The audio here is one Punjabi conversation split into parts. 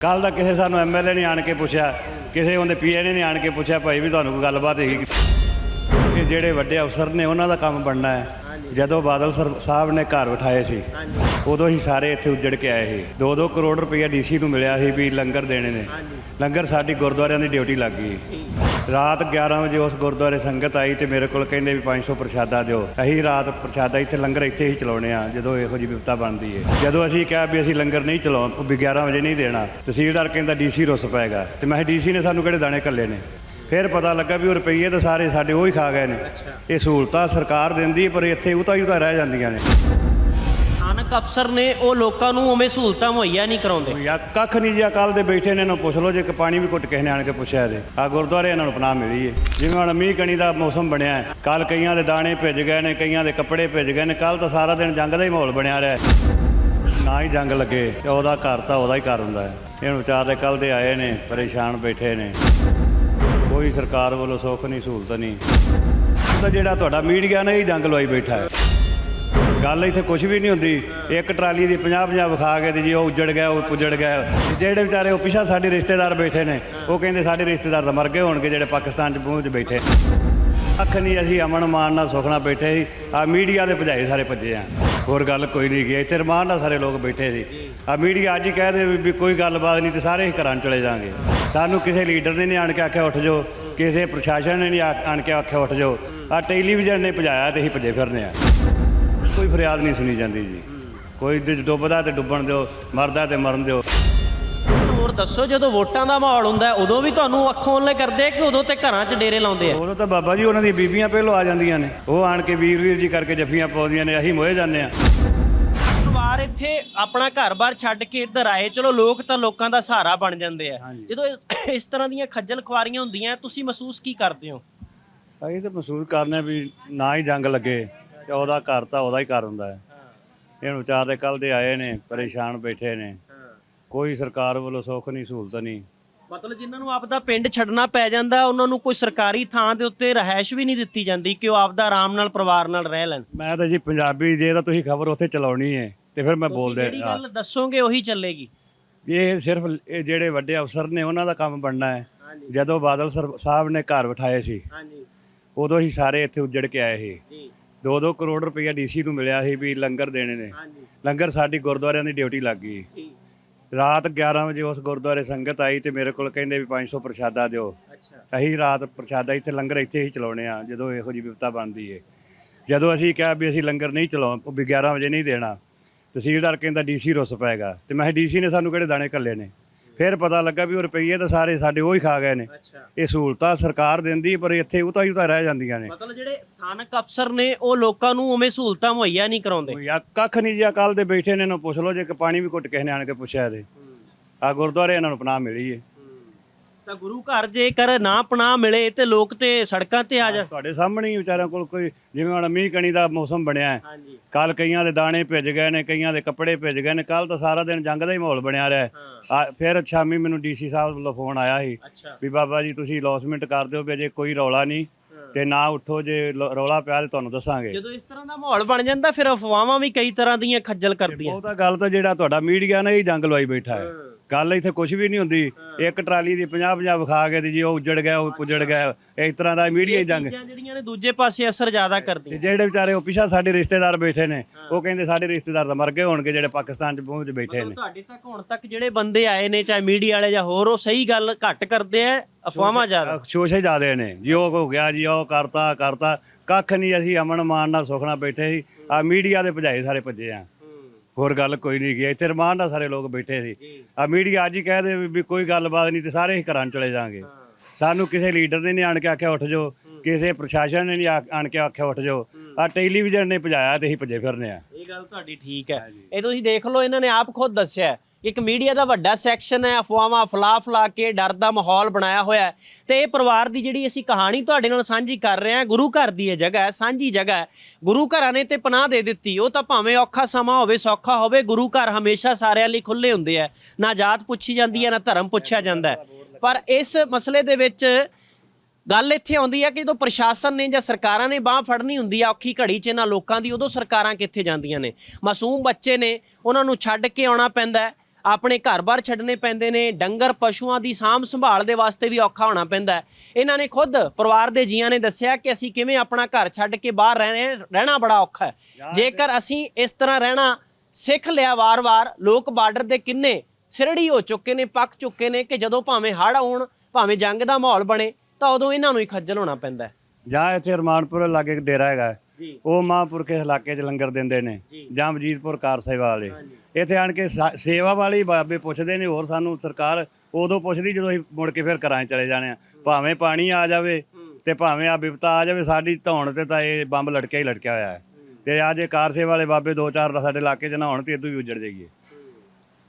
ਕੱਲ ਦਾ ਕਿਸੇ ਸਾਨੂੰ ਐਮਐਲਏ ਨੇ ਆਣ ਕੇ ਪੁੱਛਿਆ, ਕਿਸੇ ਉਹਦੇ ਪੀਐਨ ਨੇ ਆਣ ਕੇ ਪੁੱਛਿਆ, ਭਾਈ ਵੀ ਤੁਹਾਨੂੰ ਕੋਈ ਗੱਲਬਾਤ ਹੈਗੀ ਇਹ ਜਿਹੜੇ ਵੱਡੇ ਅਫਸਰ ਨੇ, ਉਹਨਾਂ ਦਾ ਕੰਮ ਬਣਨਾ ਹੈ। ਜਦੋਂ ਬਾਦਲ ਸਰ ਸਾਹਿਬ ਨੇ ਘਰ ਉਠਾਏ ਸੀ ਉਦੋਂ ਹੀ ਸਾਰੇ ਇੱਥੇ ਉੱਜੜ ਕੇ ਆਏ ਸੀ। 2-2 ਕਰੋੜ ਰੁਪਏ ਡੀਸੀ ਨੂੰ ਮਿਲਿਆ ਸੀ ਵੀ ਲੰਗਰ ਦੇਣੇ ਨੇ। ਲੰਗਰ ਸਾਡੀ ਗੁਰਦੁਆਰਿਆਂ ਦੀ ਡਿਊਟੀ ਲੱਗ ਗਈ। ਰਾਤ 11 ਵਜੇ ਉਸ ਗੁਰਦੁਆਰੇ ਸੰਗਤ ਆਈ ਤੇ ਮੇਰੇ ਕੋਲ ਕਹਿੰਦੇ ਵੀ 500 ਪ੍ਰਸ਼ਾਦਾ ਦਿਓ। ਅਸੀਂ ਰਾਤ ਪ੍ਰਸ਼ਾਦਾ ਇੱਥੇ ਲੰਗਰ ਇੱਥੇ ਹੀ ਚਲਾਉਣੇ ਆ ਜਦੋਂ ਇਹੋ ਜਿਹੀ ਵਿਪਤਾ ਬਣਦੀ ਹੈ ਜਦੋਂ ਅਸੀਂ ਕਿਹਾ ਵੀ ਅਸੀਂ ਲੰਗਰ ਨਹੀਂ ਚਲਾਉਣ ਵੀ 11 ਵਜੇ ਨਹੀਂ ਦੇਣਾ ਤਹਿਸੀਲਦਾਰ ਕਹਿੰਦਾ ਡੀਸੀ ਰੁੱਸ ਪਏਗਾ। ਤੇ ਮੈਂ ਡੀਸੀ ਨੇ ਸਾਨੂੰ ਕਿਹੜੇ ਦਾਣੇ ਕੱਲੇ ਨੇ? ਫਿਰ ਪਤਾ ਲੱਗਾ ਵੀ ਉਹ ਰੁਪਈਏ ਤਾਂ ਸਾਰੇ ਸਾਡੇ ਉਹ ਹੀ ਖਾ ਗਏ ਨੇ। ਇਹ ਸਹੂਲਤਾਂ ਸਰਕਾਰ ਦਿੰਦੀ ਹੈ, ਪਰ ਇੱਥੇ ਉਤਾ ਹੀ ਉਤਾ ਰਹਿ ਜਾਂਦੀਆਂ ਨੇ। ਸਥਾਨਕ ਅਫਸਰ ਨੇ ਉਹ ਲੋਕਾਂ ਨੂੰ ਉਵੇਂ ਸਹੂਲਤਾਂ ਮੁਹੱਈਆ ਨਹੀਂ ਕਰਾਉਂਦੇ। ਯਾ ਕੱਖ ਨਹੀਂ ਜੀ ਕੱਲ ਦੇ ਬੈਠੇ ਨੇ ਇਹਨਾਂ ਨੂੰ ਪੁੱਛ ਲਓ ਜੇ ਕਿ ਪਾਣੀ ਵੀ ਘੁੱਟ ਕਿਸੇ ਨੇ ਆਣ ਕੇ ਪੁੱਛਿਆ ਇਹਦੇ। ਆ ਗੁਰਦੁਆਰੇ ਇਹਨਾਂ ਨੂੰ ਪਨਾਹ ਮਿਲੀ ਹੈ ਜਿਵੇਂ ਹੁਣ ਮੀਂਹ ਕਣੀ ਦਾ ਮੌਸਮ ਬਣਿਆ ਹੈ ਕੱਲ ਕਈਆਂ ਦੇ ਦਾਣੇ ਭਿੱਜ ਗਏ ਨੇ ਕਈਆਂ ਦੇ ਕੱਪੜੇ ਭਿੱਜ ਗਏ ਨੇ ਕੱਲ ਤਾਂ ਸਾਰਾ ਦਿਨ ਜੰਗ ਦਾ ਹੀ ਮਾਹੌਲ ਬਣਿਆ ਰਿਹਾ ਹੈ। ਨਾ ਹੀ ਜੰਗ ਲੱਗੇ ਤੇ ਉਹਦਾ ਘਰ ਤਾਂ ਉਹਦਾ ਹੀ ਘਰ ਹੁੰਦਾ ਹੈ। ਇਹਨੂੰ ਵਿਚਾਰ ਦੇ ਕੱਲ ਦੇ ਆਏ ਨੇ ਪਰੇਸ਼ਾਨ ਬੈਠੇ ਨੇ। ਕੋਈ ਸਰਕਾਰ ਵੱਲੋਂ ਸੁੱਖ ਨਹੀਂ, ਸਹੂਲਤ ਨਹੀਂ। ਤਾਂ ਜਿਹੜਾ ਤੁਹਾਡਾ ਮੀਡੀਆ ਨੇ ਹੀ ਜੰਗ ਲਵਾਈ ਬੈਠਾ ਹੈ। ਗੱਲ ਇੱਥੇ ਕੁਝ ਵੀ ਨਹੀਂ ਹੁੰਦੀ। ਇੱਕ ਟਰਾਲੀ ਦੀ 50 50 ਵਿਖਾ ਕੇ ਤੇ ਜੀ ਉਹ ਉੱਜੜ ਗਿਆ, ਉਹ ਪੁੱਜੜ ਗਿਆ। ਤੇ ਜਿਹੜੇ ਵਿਚਾਰੇ ਉਹ ਪਿਛਾ ਸਾਡੇ ਰਿਸ਼ਤੇਦਾਰ ਬੈਠੇ ਨੇ, ਉਹ ਕਹਿੰਦੇ ਸਾਡੇ ਰਿਸ਼ਤੇਦਾਰ ਤਾਂ ਮਰ ਗਏ ਹੋਣਗੇ, ਜਿਹੜੇ ਪਾਕਿਸਤਾਨ 'ਚ ਪਹੁੰਚ ਬੈਠੇ। ਅੱਖ ਨਹੀਂ, ਅਸੀਂ ਅਮਨ ਮਾਨ ਨਾਲ ਸੁਖਣਾ ਬੈਠੇ ਸੀ। ਆ ਮੀਡੀਆ ਦੇ ਭਜਾਏ ਸਾਰੇ ਭੱਜੇ ਆ। ਹੋਰ ਗੱਲ ਕੋਈ ਨਹੀਂ ਗਈ ਇੱਥੇ ਰਮਾਨ ਨਾਲ ਸਾਰੇ ਲੋਕ ਬੈਠੇ ਸੀ। ਆ ਮੀਡੀਆ ਅੱਜ ਹੀ ਕਹਿ ਦੇ ਵੀ- ਕੋਈ ਗੱਲਬਾਤ ਨਹੀਂ ਤੇ ਸਾਰੇ ਹੀ ਘਰਾਂ ਨੂੰ ਚਲੇ ਜਾਾਂਗੇ ਸਾਨੂੰ ਕਿਸੇ ਲੀਡਰ ਨੇ ਨਹੀਂ ਆਣ ਕੇ ਆਖਿਆ, ਉੱਠ ਜਾਓ। ਕਿਸੇ ਪ੍ਰਸ਼ਾਸਨ ਨੇ ਨਹੀਂ ਆ- ਆਣ ਕੇ ਆਖਿਆ ਉੱਠ ਜਾਓ। ਆ ਟੈਲੀਵਿਜ਼ਨ ਨੇ ਭਜਾਇਆ ਤੇ ਅਸੀਂ ਭੱਜੇ ਫਿਰਨੇ ਆ ਕੋਈ ਫਰਿਆਦ ਨਹੀਂ ਸੁਣੀ ਜਾਂਦੀ ਜੀ। ਕੋਈ ਡ- ਡੁੱਬਦਾ ਤੇ ਡੁੱਬਣ ਦਿਓ ਮਰਦਾ ਤੇ ਮਰਨ ਦਿਓ। ਹੋਰ ਦੱਸੋ ਜਦੋਂ ਵੋਟਾਂ ਦਾ ਮਾਹੌਲ ਹੁੰਦਾ ਹੈ, ਉਦੋਂ ਵੀ ਤੁਹਾਨੂੰ ਅੱਖੋਂ ਉਹਲੇ ਕਰਦੇ ਆ ਕਿ ਉਦੋਂ ਤੇ ਘਰਾਂ 'ਚ ਡੇਰੇ ਲਾਉਂਦੇ ਆ? ਉਦੋਂ ਤਾਂ ਬਾਬਾ ਜੀ ਉਹਨਾਂ ਦੀਆਂ ਬੀਬੀਆਂ ਪਹਿਲੋਂ ਆ ਜਾਂਦੀਆਂ ਨੇ। ਉਹ ਆਣ ਕੇ ਵੀਰ ਵੀਰ ਜੀ ਕਰਕੇ ਜੱਫੀਆਂ ਪਾਉਂਦੀਆਂ ਨੇ ਅਸੀਂ ਮੋਏ ਜਾਂਦੇ ਆ ਯਾਰ ਇੱਥੇ ਆਪਣਾ ਘਰ-ਬਾਰ ਛੱਡ ਕੇ ਇੱਧਰ ਆਏ ਚਲੋ ਲੋਕ ਤਾਂ ਲੋਕਾਂ ਦਾ ਸਹਾਰਾ ਬਣ ਜਾਂਦੇ ਆ। ਜਦੋਂ ਇਸ ਤਰ੍ਹਾਂ ਦੀਆਂ ਖੱਜਲ ਖੁਆਰੀਆਂ ਹੁੰਦੀਆਂ ਤੁਸੀਂ ਮਹਿਸੂਸ ਕੀ ਕਰਦੇ ਹੋ? ਅਸੀਂ ਤਾਂ ਮਹਿਸੂਸ ਕਰਨੇ ਵੀ ਨਾ ਹੀ ਜੰਗ ਲੱਗੇ ਤੇ ਉਹਦਾ ਘਰ ਤਾਂ ਉਹਦਾ ਹੀ ਘਰ ਹੁੰਦਾ ਹੈ। ਇਹਨੂੰ ਵਿਚਾਰ ਦੇ ਕੱਲ ਦੇ ਆਏ ਨੇ ਪਰੇਸ਼ਾਨ ਬੈਠੇ ਨੇ। ਕੋਈ ਸਰਕਾਰ ਵੱਲੋਂ ਸੁੱਖ ਨਹੀਂ ਸਹੂਲਤ ਨਹੀਂ। ਮਤਲਬ ਜਿਨ੍ਹਾਂ ਨੂੰ ਆਪਦਾ ਪਿੰਡ ਛੱਡਣਾ ਪੈ ਜਾਂਦਾ ਉਹਨਾਂ ਨੂੰ ਕੋਈ ਸਰਕਾਰੀ ਥਾਂ ਦੇ ਉੱਤੇ ਰਹਿائش ਵੀ ਨਹੀਂ ਦਿੱਤੀ ਜਾਂਦੀ ਕਿ ਉਹ ਆਪਦਾ ਆਰਾਮ ਨਾਲ ਪਰਿਵਾਰ ਨਾਲ ਰਹਿ ਲੈਣ। ਮੈਂ ਤਾਂ ਜੀ ਪੰਜਾਬੀ ਜੇ ਤਾਂ ਤੁਸੀਂ ਖਬਰ ਉੱਥੇ ਚਲਾਉਣੀ ਹੈ ਤੇ ਫਿਰ ਮੈਂ ਬੋਲਦੇ ਜਿਹੜੀ ਗੱਲ ਦੱਸੋਗੇ ਉਹੀ ਚੱਲੇਗੀ। ਇਹ ਸਿਰਫ ਇਹ ਜਿਹੜੇ ਵੱਡੇ ਅਫਸਰ ਨੇ ਉਹਨਾਂ ਦਾ ਕੰਮ ਬਣਨਾ ਹੈ। ਜਦੋਂ ਬਾਦਲ ਸਰ- ਸਾਹਿਬ ਨੇ ਘਰ ਬਿਠਾਏ ਸੀ ਹਾਂਜੀ। ਉਦੋਂ ਹੀ ਸਾਰੇ ਇੱਥੇ ਉੱਜੜ ਕੇ ਆਏ ਸੀ। ਜੀ। 2-2 ਕਰੋੜ ਰੁਪਏ ਡੀਸੀ ਨੂੰ ਮਿਲਿਆ ਸੀ ਵੀ ਲੰਗਰ ਦੇਣੇ ਨੇ। ਹਾਂਜੀ। ਲੰਗਰ ਸਾਡੀ ਗੁਰਦੁਆਰਿਆਂ ਦੀ ਡਿਊਟੀ ਲੱਗ ਗਈ। ਰਾਤ 11 ਵਜੇ ਉਸ ਗੁਰਦੁਆਰੇ ਸੰਗਤ ਆਈ ਤੇ ਮੇਰੇ ਕੋਲ ਕਹਿੰਦੇ ਵੀ 500 ਪ੍ਰਸ਼ਾਦਾ ਦਿਓ। ਅੱਛਾ। ਅਸੀਂ ਰਾਤ ਪ੍ਰਸ਼ਾਦਾ ਇੱਥੇ ਲੰਗਰ ਇੱਥੇ ਹੀ ਚਲਾਉਣੇ ਆ ਜਦੋਂ ਇਹੋ ਜਿਹੀ ਵਿਪਤਾ ਬਣਦੀ ਏ। ਜਦੋਂ ਅਸੀਂ ਕਿਹਾ ਵੀ ਅਸੀਂ ਲੰਗਰ ਨਹੀਂ ਚਲਾਉਣ ਵੀ 11 ਵਜੇ ਨਹੀਂ ਦੇਣਾ। ਤਹਿਸੀਲਦਾਰ ਕਹਿੰਦਾ ਡੀਸੀ ਰੁੱਸ ਪਏਗਾ। ਤੇ ਮੈਂ ਡੀਸੀ ਨੇ ਸਾਨੂੰ ਕਿਹੜੇ ਦਾਣੇ ਕੱਲੇ ਨੇ? ਫਿਰ ਪਤਾ ਲੱਗਾ ਵੀ ਉਹ ਰੁਪਈਏ ਤਾਂ ਸਾਰੇ ਸਾਡੇ ਉਹ ਹੀ ਖਾ ਗਏ ਨੇ। ਇਹ ਸਹੂਲਤਾਂ ਸਰਕਾਰ ਦਿੰਦੀ ਪਰ ਇੱਥੇ ਉਤਾ ਹੀ ਉਤਾ ਰਹਿ ਜਾਂਦੀਆਂ ਨੇ। ਮਤਲਬ ਜਿਹੜੇ ਸਥਾਨਕ ਅਫਸਰ ਨੇ ਉਹ ਲੋਕਾਂ ਨੂੰ ਉਵੇਂ ਸਹੂਲਤਾਂ ਮੁਹੱਈਆ ਨਹੀਂ ਕਰਾਉਂਦੇ? ਆ ਕੱਖ ਨਹੀਂ ਜੀ ਕੱਲ ਦੇ ਬੈਠੇ ਨੇ ਇਹਨਾਂ ਨੂੰ ਪੁੱਛ ਲਓ ਜੇ ਕਿ ਪਾਣੀ ਵੀ ਘੁੱਟ ਕਿਸੇ ਨੇ ਆਣ ਕੇ ਪੁੱਛਿਆ ਇਹਦੇ ਆ ਗੁਰਦੁਆਰੇ ਇਹਨਾਂ ਨੂੰ ਪਨਾਹ ਮਿਲੀ ਏ। ਤਾਂ ਗੁਰੂ ਘਰ ਜੇਕਰ ਨਾ ਪਨਾਹ ਮਿਲੇ ਤੇ ਲੋਕ ਤੇ ਸੜਕਾਂ ਤੇ ਆ ਜਾ। ਤੁਹਾਡੇ ਸਾਹਮਣੇ ਹੀ ਵਿਚਾਰਿਆਂ ਕੋਲ ਕੋਈ ਜਿਵੇਂ ਹੁਣ ਮੀਂਹ ਕਣੀ ਦਾ ਮੌਸਮ ਬਣਿਆ ਹੈ। ਹਾਂਜੀ। ਕੱਲ ਕਈਆਂ ਦੇ ਦਾਣੇ ਭਿੱਜ ਗਏ ਨੇ ਕਈਆਂ ਦੇ ਕੱਪੜੇ ਭਿੱਜ ਗਏ ਨੇ ਕੱਲ ਤਾਂ ਸਾਰਾ ਦਿਨ ਜੰਗ ਦਾ ਹੀ ਮਾਹੌਲ ਬਣਿਆ ਰਿਹਾ ਹੈ। ਆ ਫਿਰ ਸ਼ਾਮੀ ਮੈਨੂੰ ਡੀਸੀ ਸਾਹਿਬ ਵੱਲੋਂ ਫੋਨ ਆਇਆ ਸੀ ਅੱਛਾ। ਵੀ ਬਾਬਾ ਜੀ ਤੁਸੀਂ ਲੌਸਮੈਂਟ ਕਰ ਦਿਓ ਵੀ ਅਜੇ ਕੋਈ ਰੌਲਾ ਨਹੀਂ ਤੇ ਨਾ ਉੱਠੋ ਜੇ ਲ- ਰੌਲਾ ਪਿਆ ਤੇ ਤੁਹਾਨੂੰ ਦੱਸਾਂਗੇ। ਜਦੋਂ ਇਸ ਤਰ੍ਹਾਂ ਦਾ ਮਾਹੌਲ ਬਣ ਜਾਂਦਾ ਫਿਰ ਅਫਵਾਹਾਂ ਵੀ ਕਈ ਤਰ੍ਹਾਂ ਦੀਆਂ ਖੱਜਲ ਕਰਦੀਆਂ। ਉਹ ਤਾਂ ਗੱਲ ਤਾਂ ਜਿਹੜਾ ਤੁਹਾਡਾ ਮੀਡੀਆ ਨੇ ਹੀ ਜੰਗ ਲਵਾਈ ਬੈਠਾ ਹੈ। ਗੱਲ ਇੱਥੇ ਕੁਝ ਵੀ ਨਹੀਂ ਹੁੰਦੀ। ਇੱਕ ਟਰਾਲੀ ਦੀ 50 50 ਵਿਖਾ ਕੇ ਤੇ ਜੀ ਉਹ ਉੱਜੜ ਗਿਆ ਉਹ ਪੁੱਜੜ ਗਿਆ। ਇਸ ਤਰ੍ਹਾਂ ਦਾ ਮੀਡੀਆ ਹੀ ਜੰਗ। ਚੀਜ਼ਾਂ ਜਿਹੜੀਆਂ ਨੇ ਦੂਜੇ ਪਾਸੇ ਅਸਰ ਜ਼ਿਆਦਾ ਤੇ ਕਰਦੀਆਂ ਜਿਹੜੇ ਵਿਚਾਰੇ ਉਹ ਪਿਛਾ ਸਾਡੇ ਰਿਸ਼ਤੇਦਾਰ ਬੈਠੇ ਨੇ ਉਹ ਕਹਿੰਦੇ ਸਾਡੇ ਰਿਸ਼ਤੇਦਾਰ ਤਾਂ ਮਰ ਗਏ ਹੋਣਗੇ ਜਿਹੜੇ ਪਾਕਿਸਤਾਨ 'ਚ ਪਹੁੰਚ ਬੈਠੇ ਨੇ। ਤੁਹਾਡੇ ਤੱਕ ਹੁਣ ਤੱਕ ਜਿਹੜੇ ਬੰਦੇ ਆਏ ਨੇ ਚਾਹੇ ਮੀਡੀਆ ਵਾਲੇ ਜਾਂ ਹੋਰ ਉਹ ਸਹੀ ਗੱਲ ਘੱਟ ਕਰਦੇ ਆ ਅਫਵਾਹਾਂ ਜ਼ਿਆਦਾ? ਸ਼ੋਸ਼ੇ ਜਾਦੇ ਨੇ। ਜੀ ਉਹ ਹੋ ਗਿਆ ਜੀ ਉਹ ਕਰਤਾ ਕਰਤਾ। ਕੱਖ ਨਹੀਂ ਅਸੀਂ ਅਮਨ ਮਾਨ ਨਾਲ ਸੁਖਣਾ ਬੈਠੇ ਸੀ। ਆ ਮੀਡੀਆ ਦੇ ਭਜਾਏ ਸਾਰੇ ਭੱਜੇ ਆ। ਹੋਰ ਗੱਲ ਕੋਈ ਨਹੀਂ ਗਈ ਇੱਥੇ ਰਮਾਨ ਨਾਲ ਸਾਰੇ ਲੋਕ ਬੈਠੇ ਸੀ। ਆ ਮੀਡੀਆ ਅੱਜ ਹੀ ਕਹਿ ਦੇ ਵੀ ਕੋਈ ਗੱਲਬਾਤ ਨਹੀਂ ਤੇ ਸਾਰੇ ਹੀ ਘਰਾਂ ਨੂੰ ਚਲੇ ਜਾਾਂਗੇ ਸਾਨੂੰ ਕਿਸੇ ਲੀਡਰ ਨੇ ਨਹੀਂ ਆਣ ਕੇ ਆਖਿਆ ਉੱਠ ਜਾਓ ਕਿਸੇ ਪ੍ਰਸ਼ਾਸਨ ਨੇ ਨਹੀਂ ਆ- ਆਣ ਕੇ ਆਖਿਆ ਉੱਠ ਜਾਓ। ਆ ਟੈਲੀਵਿਜ਼ਨ ਨੇ ਭਜਾਇਆ ਤੇ ਅਸੀਂ ਭੱਜੇ ਫਿਰਨੇ ਆ। ਗੱਲ ਤੁਹਾਡੀ ਠੀਕ ਹੈ। ਇਹ ਤੁਸੀਂ ਦੇਖ ਲਓ ਇਹਨਾਂ ਨੇ ਆਪ ਖੁਦ ਦੱਸਿਆ। ਇੱਕ ਮੀਡੀਆ ਦਾ ਵੱਡਾ ਸੈਕਸ਼ਨ ਹੈ ਅਫਵਾਹਾਂ ਫਲਾ ਫਲਾ ਕੇ ਡਰ ਦਾ ਮਾਹੌਲ ਬਣਾਇਆ ਹੋਇਆ ਹੈ। ਤੇ ਇਹ ਪਰਿਵਾਰ ਦੀ ਜਿਹੜੀ ਅਸੀਂ ਕਹਾਣੀ ਤੁਹਾਡੇ ਨਾਲ ਸਾਂਝੀ ਕਰ ਰਹੇ ਹਾਂ ਗੁਰੂ ਘਰ ਦੀ ਇਹ ਜਗ੍ਹਾ ਹੈ ਸਾਂਝੀ ਜਗ੍ਹਾ ਹੈ। ਗੁਰੂ ਘਰਾਂ ਨੇ ਤੇ ਪਨਾਹ ਦੇ ਦਿੱਤੀ ਉਹ ਤਾਂ ਭਾਵੇਂ ਔਖਾ ਸਮਾਂ ਹੋਵੇ ਸੌਖਾ ਹੋਵੇ ਗੁਰੂ ਘਰ ਹਮੇਸ਼ਾ ਸਾਰਿਆਂ ਲਈ ਖੁੱਲੇ ਹੁੰਦੇ ਆ। ਨਾ ਜਾਤ ਪੁੱਛੀ ਜਾਂਦੀ ਹੈ ਨਾ ਧਰਮ ਪੁੱਛਿਆ ਜਾਂਦਾ ਪਰ ਇਸ ਮਸਲੇ ਦੇ ਵਿੱਚ ਗੱਲ ਇੱਥੇ ਆਉਂਦੀ ਹੈ ਕਿ ਜਦੋਂ ਪ੍ਰਸ਼ਾਸਨ ਨੇ ਜਾਂ ਸਰਕਾਰਾਂ ਨੇ ਬਾਹ ਫੜਨੀ ਹੁੰਦੀ ਆ ਔਖੀ ਘੜੀ 'ਚ ਇਹਨਾਂ ਲੋਕਾਂ ਦੀ ਉਦੋਂ ਸਰਕਾਰਾਂ ਕਿੱਥੇ ਜਾਂਦੀਆਂ ਨੇ? ਮਾਸੂਮ ਬੱਚੇ ਨੇ ਉਹਨਾਂ ਨੂੰ ਛੱਡ ਕੇ ਆਉਣਾ ਪੈਂਦਾ ਹੈ। ਆਪਣੇ ਘਰ-ਬਾਰ ਛੱਡਣੇ ਪੈਂਦੇ ਨੇ ਡੰਗਰ ਪਸ਼ੂਆਂ ਦੀ ਸਾਂਭ ਸੰਭਾਲ ਦੇ ਵਾਸਤੇ ਵੀ ਔਖਾ ਹੋਣਾ ਪੈਂਦਾ ਇਹਨਾਂ ਨੇ ਖੁਦ ਪਰਿਵਾਰ ਦੇ ਜੀਆਂ ਨੇ ਦੱਸਿਆ ਕਿ ਅਸੀਂ ਕਿਵੇਂ ਆਪਣਾ ਘਰ ਛੱਡ ਕੇ ਬਾਹਰ ਰਹਿ ਰਹਿਣਾ ਬੜਾ ਔਖਾ ਹੈ। ਜੇਕਰ ਅਸੀਂ ਇਸ ਤਰ੍ਹਾਂ ਰਹਿਣਾ ਸਿੱਖ ਲਿਆ ਵਾਰ-ਵਾਰ ਲੋਕ ਬਾਰਡਰ ਦੇ ਕਿੰਨੇ ਸਿਰੜੀ ਹੋ ਚੁੱਕੇ ਨੇ ਪੱਕ ਚੁੱਕੇ ਨੇ ਕਿ ਜਦੋਂ ਭਾਵੇਂ ਹੜ੍ਹ ਆਉਣ ਭਾਵੇਂ ਜੰਗ ਦਾ ਮਾਹੌਲ ਬਣੇ ਤਾਂ ਉਦੋਂ ਇਹਨਾਂ ਨੂੰ ਹੀ ਖੱਜਲ ਹੋਣਾ ਪੈਂਦਾ ਹੈ। ਜਾਂ ਇੱਥੇ ਰਮਾਨਪੁਰ ਲਾਗੇ ਇੱਕ ਡੇਰਾ ਹੈਗਾ ਜੀ। ਉਹ ਮਹਾਂਪੁਰਖ ਇਸ ਇਲਾਕੇ 'ਚ ਲੰਗਰ ਦਿੰਦੇ ਨੇ ਜੀ। ਜਾਂ ਵਜੀਦਪੁਰ ਕਾਰ ਸੇਵਾ ਵਾਲੇ। ਇੱਥੇ ਆਣ ਕੇ ਸਾ- ਸੇਵਾ ਵਾਲੇ ਹੀ ਬਾਬੇ ਪੁੱਛਦੇ ਨੇ ਹੋਰ ਸਾਨੂੰ ਸਰਕਾਰ ਉਦੋਂ ਪੁੱਛਦੀ ਜਦੋਂ ਅਸੀਂ ਮੁੜ ਕੇ ਫਿਰ ਘਰਾਂ 'ਚ ਚਲੇ ਜਾਣੇ ਆ। ਭਾਵੇਂ ਪਾਣੀ ਆ ਜਾਵੇ ਤੇ ਭਾਵੇਂ ਆ ਬਿਪਤਾ ਆ ਜਾਵੇ ਸਾਡੀ ਧੌਣ ਤੇ ਤਾਂ ਇਹ ਬੰਬ ਲਟਕਿਆ ਹੀ ਲਟਕਿਆ ਹੋਇਆ ਹੈ। ਤੇ ਆ ਜੇ ਕਾਰ ਸੇਵਾ ਵਾਲੇ ਬਾਬੇ ਦੋ ਚਾਰ ਸਾਡੇ ਇਲਾਕੇ 'ਚ ਨਹਾਉਣ ਤੇ ਇਦੋਂ ਵੀ ਉੱਜੜ ਜਾਈਏ।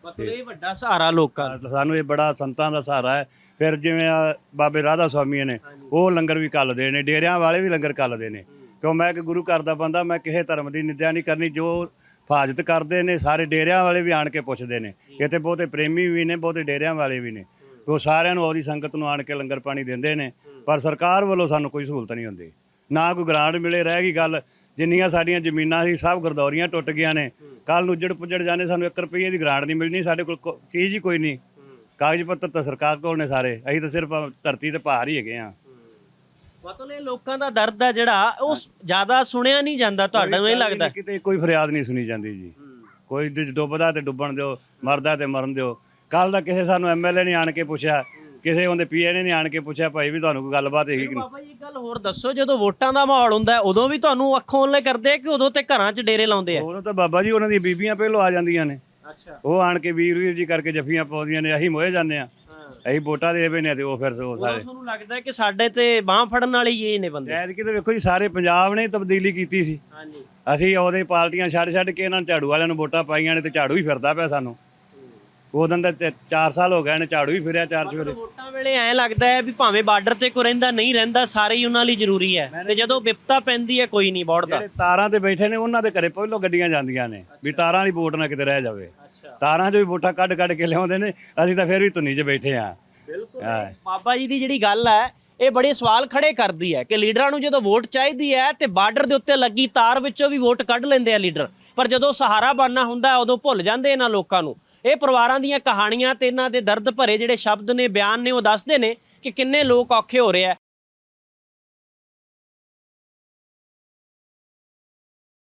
ਮਤਲਬ ਇਹ ਵੱਡਾ ਸਹਾਰਾ ਲੋਕਾਂ ਦਾ ਸਾਨੂੰ ਇਹ ਬੜਾ ਸੰਤਾਂ ਦਾ ਸਹਾਰਾ ਹੈ। ਫਿਰ ਜਿਵੇਂ ਆ ਬਾਬੇ ਰਾਧਾ ਸੁਆਮੀ ਨੇ ਉਹ ਲੰਗਰ ਵੀ ਕੱਲਦੇ ਨੇ ਡੇਰਿਆਂ ਵਾਲੇ ਵੀ ਲੰਗਰ ਕੱਲਦੇ ਨੇ। ਕਿਉਂ ਮੈਂ ਕਿ ਗੁਰੂ ਘਰ ਦਾ ਬੰਦਾ ਮੈਂ ਕਿਸੇ ਧਰਮ ਦੀ ਨਿੰਦਿਆ ਨਹੀਂ ਕਰਨੀ ਜੋ ਫਾਜ਼ਤ ਕਰਦੇ ਨੇ ਸਾਰੇ ਡੇਰਿਆਂ ਵਾਲੇ ਵੀ ਆਣ ਕੇ ਪੁੱਛਦੇ ਨੇ। ਇੱਥੇ ਬਹੁਤੇ ਪ੍ਰੇਮੀ ਵੀ ਨੇ ਬਹੁਤੇ ਡੇਰਿਆਂ ਵਾਲੇ ਵੀ ਨੇ। ਉਹ ਸਾਰਿਆਂ ਨੂੰ ਉਹਦੀ ਸੰਗਤ ਨੂੰ ਆਣ ਕੇ ਲੰਗਰ ਪਾਣੀ ਦਿੰਦੇ ਨੇ। ਪਰ ਸਰਕਾਰ ਵੱਲੋਂ ਸਾਨੂੰ ਕੋਈ ਸਹੂਲਤ ਨਹੀਂ ਹੁੰਦੀ। ਨਾ ਕੋਈ ਗ੍ਰਾਂਟ ਮਿਲੇ ਰਹਿ ਗਈ ਗੱਲ। ਜਿੰਨੀਆਂ ਸਾਡੀਆਂ ਜ਼ਮੀਨਾਂ ਸੀ ਸਭ ਗਰਦੌਰੀਆਂ ਟੁੱਟ ਗਈਆਂ ਨੇ। ਕੱਲ ਨੂੰ ਉੱਜੜ ਪੁੱਜੜ ਜਾਣੇ ਸਾਨੂੰ 1 ਰੁਪਏ ਦੀ ਗ੍ਰਾਂਟ ਨਹੀਂ ਮਿਲਣੀ ਸਾਡੇ ਕੋਲ ਕੋ- ਚੀਜ਼ ਹੀ ਕੋਈ ਨਹੀਂ। ਕਾਗਜ਼ ਪੱਤਰ ਤਾਂ ਸਰਕਾਰ ਕੋਲ ਨੇ ਸਾਰੇ ਅਸੀਂ ਤਾਂ ਸਿਰਫ ਧਰਤੀ ਤੇ ਭਾਰ ਹੀ ਹੈਗੇ ਆ ਮਤਲਬ ਇਹ ਲੋਕਾਂ ਦਾ ਦਰਦ ਹੈ ਜਿਹੜਾ ਉਹ ਜ਼ਿਆਦਾ ਸੁਣਿਆ ਨਹੀਂ ਜਾਂਦਾ ਤੁਹਾਨੂੰ ਇਹ ਲੱਗਦਾ? ਕਿਤੇ ਕੋਈ ਫਰਿਆਦ ਨਹੀਂ ਸੁਣੀ ਜਾਂਦੀ ਜੀ। ਕੋਈ ਡੁ- ਡੁੱਬਦਾ ਤੇ ਡੁੱਬਣ ਦਿਓ ਮਰਦਾ ਤੇ ਮਰਨ ਦਿਓ। ਕੱਲ ਦਾ ਕਿਸੇ ਸਾਨੂੰ ਐਮਐਲਏ ਨੇ ਆਣ ਕੇ ਪੁੱਛਿਆ ਕਿਸੇ ਉਹਦੇ ਪੀਏ ਨੇ ਆਣ ਕੇ ਪੁੱਛਿਆ ਭਾਈ ਵੀ ਤੁਹਾਨੂੰ ਕੋਈ ਗੱਲਬਾਤ ਹੈਗੀ ਕਿ ਨਹੀਂ? ਬਾਬਾ ਜੀ ਇੱਕ ਗੱਲ ਹੋਰ ਦੱਸੋ ਜਦੋਂ ਵੋਟਾਂ ਦਾ ਮਾਹੌਲ ਹੁੰਦਾ ਹੈ, ਉਦੋਂ ਵੀ ਤੁਹਾਨੂੰ ਅੱਖੋਂ ਉਹਲੇ ਕਰਦੇ ਆ ਕਿ ਉਦੋਂ ਤੇ ਘਰਾਂ 'ਚ ਡੇਰੇ ਲਾਉਂਦੇ ਆ? ਉਹ ਤਾਂ ਬਾਬਾ ਜੀ ਉਹਨਾਂ ਦੀਆਂ ਬੀਬੀਆਂ ਪਹਿਲੋਂ ਆ ਜਾਂਦੀਆਂ ਨੇ। ਅੱਛਾ। ਉਹ ਆਣ ਕੇ ਵੀਰ ਵੀਰ ਜੀ ਕਰਕੇ ਜੱਫੀਆਂ ਪਾਉਂਦੀਆਂ ਨੇ ਅਸੀਂ ਮੋਏ ਜਾਂਦੇ ਆ ਅਸੀਂ ਵੋਟਾਂ ਦੇ ਨੇ ਤੇ ਉਹ ਫਿਰ ਉਹ ਸਾਰੇ। ਤੁਹਾਨੂੰ ਲੱਗਦਾ ਹੈ ਕਿ ਸਾਡੇ ਤੇ ਬਾਹ ਫੜਨ ਵਾਲੇ ਹੀ ਇਹ ਨੇ ਬੰਦੇ? ਐਤਕੀ ਤਾਂ ਵੇਖੋ ਜੀ ਸਾਰੇ ਪੰਜਾਬ ਨੇ ਤਬਦੀਲੀ ਕੀਤੀ ਸੀ। ਹਾਂਜੀ। ਅਸੀਂ ਉਹਦੇ ਪਾਰਟੀਆਂ ਛੱਡ ਛੱਡ ਕੇ ਇਹਨਾਂ ਝਾੜੂ ਵਾਲਿਆਂ ਨੂੰ ਵੋਟਾਂ ਪਾਈਆਂ ਨੇ ਤੇ ਝਾੜੂ ਹੀ ਫਿਰਦਾ ਪਿਆ ਸਾਨੂੰ। ਉਦੋਂ ਦਾ 4 ਸਾਲ ਹੋ ਗਏ ਨੇ ਝਾੜੂ ਹੀ ਫਿਰਿਆ ਚਾਰ ਚਵੇਰੇ ਵੋਟਾਂ ਵੇਲੇ ਐਂ ਲੱਗਦਾ ਹੈ ਵੀ ਭਾਵੇਂ ਬਾਰਡਰ ਤੇ ਕੋਈ ਰਹਿੰਦਾ ਨਹੀਂ ਰਹਿੰਦਾ ਸਾਰੇ ਹੀ ਉਹਨਾਂ ਲਈ ਜ਼ਰੂਰੀ ਹੈ। ਤੇ ਜਦੋਂ ਵਿਪਤਾ ਪੈਂਦੀ ਹੈ ਕੋਈ ਨਹੀਂ ਬੋੜਦਾ ਜਿਹੜੇ ਤਾਰਾਂ ਤੇ ਬੈਠੇ ਨੇ ਉਹਨਾਂ ਦੇ ਘਰੇ ਪਹਿਲੋਂ ਗੱਡੀਆਂ ਜਾਂਦੀਆਂ ਨੇ ਵੀ ਤਾਰਾਂ ਵਾਲੀ ਵੋਟ ਨਾ ਕਿਤੇ ਰਹਿ ਜਾਵੇ। ਤਾਰਾਂ 'ਚ ਵੀ ਵੋਟਾਂ ਕੱਢ ਕੱਢ ਕੇ ਲਿਆਉਂਦੇ ਨੇ ਅਸੀਂ ਤਾਂ ਫਿਰ ਵੀ ਧੁਨੀ 'ਚ ਬੈਠੇ ਆ ਬਿਲਕੁਲ। ਹਾਂ। ਬਾਬਾ ਜੀ ਦੀ ਜਿਹੜੀ ਗੱਲ ਹੈ ਇਹ ਬੜੇ ਸਵਾਲ ਖੜੇ ਕਰਦੀ ਹੈ ਕਿ ਲੀਡਰਾਂ ਨੂੰ ਜਦੋਂ ਵੋਟ ਚਾਹੀਦੀ ਹੈ ਤੇ ਬਾਰਡਰ ਦੇ ਉੱਤੇ ਲੱਗੀ ਤਾਰ ਵਿੱਚੋਂ ਵੀ ਵੋਟ ਕੱਢ ਲੈਂਦੇ ਆ ਲੀਡਰ। ਪਰ ਜਦੋਂ ਸਹਾਰਾ ਬਣਨਾ ਹੁੰਦਾ ਉਦੋਂ ਭੁੱਲ ਜਾਂਦੇ ਇਹਨਾਂ ਲੋਕਾਂ ਨੂੰ। ਇਹ ਪਰਿਵਾਰਾਂ ਦੀਆਂ ਕਹਾਣੀਆਂ ਤੇ ਇਹਨਾਂ ਦੇ ਦਰਦ ਭਰੇ ਜਿਹੜੇ ਸ਼ਬਦ ਨੇ, ਬਿਆਨ ਨੇ, ਉਹ ਦੱਸਦੇ ਨੇ ਕਿ ਕਿੰਨੇ ਲੋਕ ਔਖੇ ਹੋ ਰਹੇ ਆ।